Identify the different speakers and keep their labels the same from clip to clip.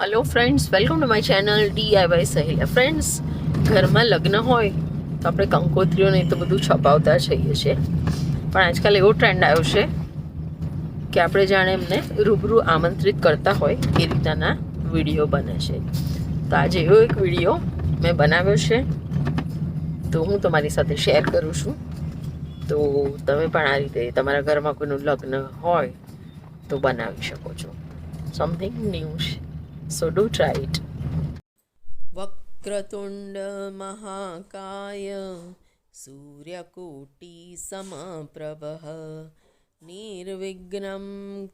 Speaker 1: Hello friends welcome to my channel DIY સહેલા friends ઘરમાં લગ્ન હોય તો આપણે કંકોત્રીઓને તો બધું છપાવતા જઈએ છીએ. પણ આજકાલ એવો ટ્રેન્ડ આવ્યો છે કે આપણે જાણે એમને રૂબરૂ આમંત્રિત કરતા હોય એ રીતના વીડિયો બને છે. તો આજે એવો એક વીડિયો મેં બનાવ્યો છે. તો હું તમારી સાથે શેર કરું છું. તો તમે પણ આ રીતે તમારા ઘરમાં કોઈનું લગ્ન હોય તો બનાવી શકો છો. Something new so do try it વક્રતુંડ મહાકાય સૂર્યકોટી સમપ્રભ નિર્વિઘ્નમ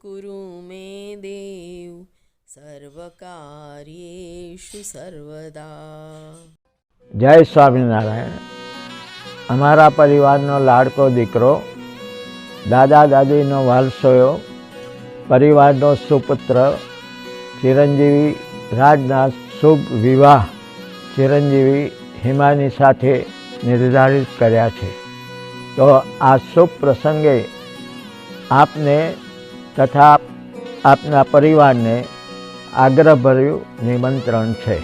Speaker 1: કુરુ મે દેવ સર્વકાર્યેષુ સર્વદા
Speaker 2: જય સ્વામિનારાયણ અમારા પરિવારનો લાડકો દીકરો દાદા દાદીનો વાલસોયો પરિવારનો સુપુત્ર ચિરંજીવી રાજના શુભ વિવાહ ચિરંજીવી હિમાની સાથે નિર્ધારિત કર્યા છે. તો આ શુભ પ્રસંગે આપને તથા આપના પરિવારને આગ્રહભર્યું નિમંત્રણ છે.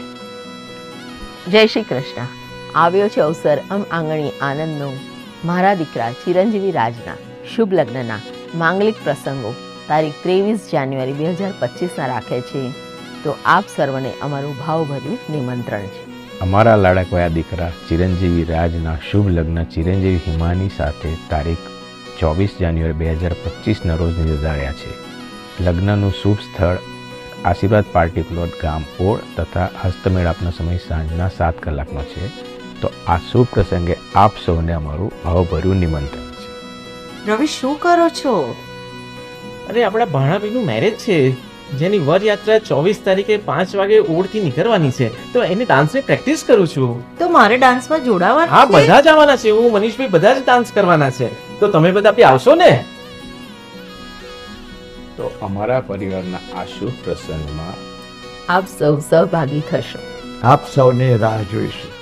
Speaker 3: જય શ્રી કૃષ્ણ. આવ્યો છે અવસર અમ આંગણી આનંદનો. મારા દીકરા ચિરંજીવી રાજના શુભ લગ્નના માંગલિક પ્રસંગો. તારીખ ત્રેવીસ જાન્યુઆરી બે હજાર પચીસના રાખે છે. તો આપ સર્વને અમારું ભાવભર્યું નિમંત્રણ છે.
Speaker 4: અમારા લાડકવાયા દીકરા ચિરંજીવી રાજના શુભ લગ્ન ચિરંજીવી હિમાની સાથે તારીખ ચોવીસ જાન્યુઆરી બે હજાર પચીસના રોજ નિર્ધાર્યા છે. લગ્નનું શુભ સ્થળ આશીર્વાદ પાર્ટી પ્લોટ ગામ ઓળ તથા હસ્તમેળાપનો સમય સાંજના સાત કલાકનો છે. તો આ શુભ પ્રસંગે આપ સૌને અમારું ભાવભર્યું નિમંત્રણ છે.
Speaker 5: રવિ શું કરો છો?
Speaker 6: અરે આપણા ભાણાભાઈનું મેરેજ છે. જેની વરયાત્રા ચોવીસ તારીખે પાંચ વાગે ઓળથી નીકળવાની છે. તો એની ડાન્સની પ્રેક્ટિસ કરું છું.
Speaker 5: તો મારે ડાન્સમાં જોડાવાનું
Speaker 6: હા બધા જ આવવાના છે. હું મનીષભાઈ બધા જ ડાન્સ કરવાના છે. તો તમે બધા બી આવશો ને?
Speaker 4: તો અમારા પરિવારના આ શુભ પ્રસંગમાં
Speaker 3: આપ સૌ સહભાગી થશો.
Speaker 2: આપ સૌને રાહ જોઈશું.